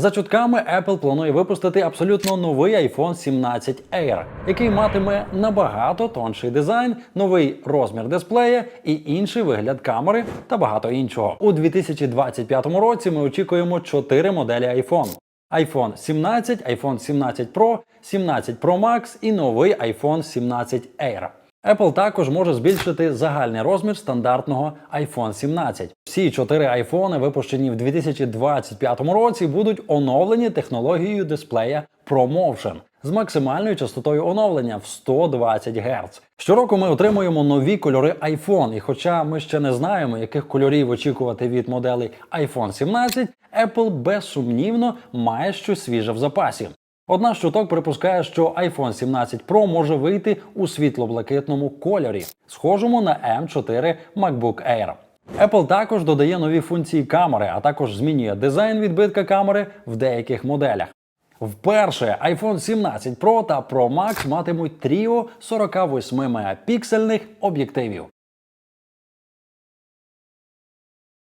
За чутками Apple планує випустити абсолютно новий iPhone 17 Air, який матиме набагато тонший дизайн, новий розмір дисплея і інший вигляд камери та багато іншого. У 2025 році ми очікуємо 4 моделі iPhone. iPhone 17, iPhone 17 Pro, 17 Pro Max і новий iPhone 17 Air. Apple також може збільшити загальний розмір стандартного iPhone 17. Всі чотири айфони, випущені в 2025 році, будуть оновлені технологією дисплея ProMotion з максимальною частотою оновлення в 120 Гц. Щороку ми отримуємо нові кольори iPhone, і хоча ми ще не знаємо, яких кольорів очікувати від моделей iPhone 17, Apple безсумнівно має щось свіже в запасі. Одна з чуток припускає, що iPhone 17 Pro може вийти у світло-блакитному кольорі, схожому на M4 MacBook Air. Apple також додає нові функції камери, а також змінює дизайн відбитка камери в деяких моделях. Вперше iPhone 17 Pro та Pro Max матимуть тріо 48 мегапіксельних об'єктивів.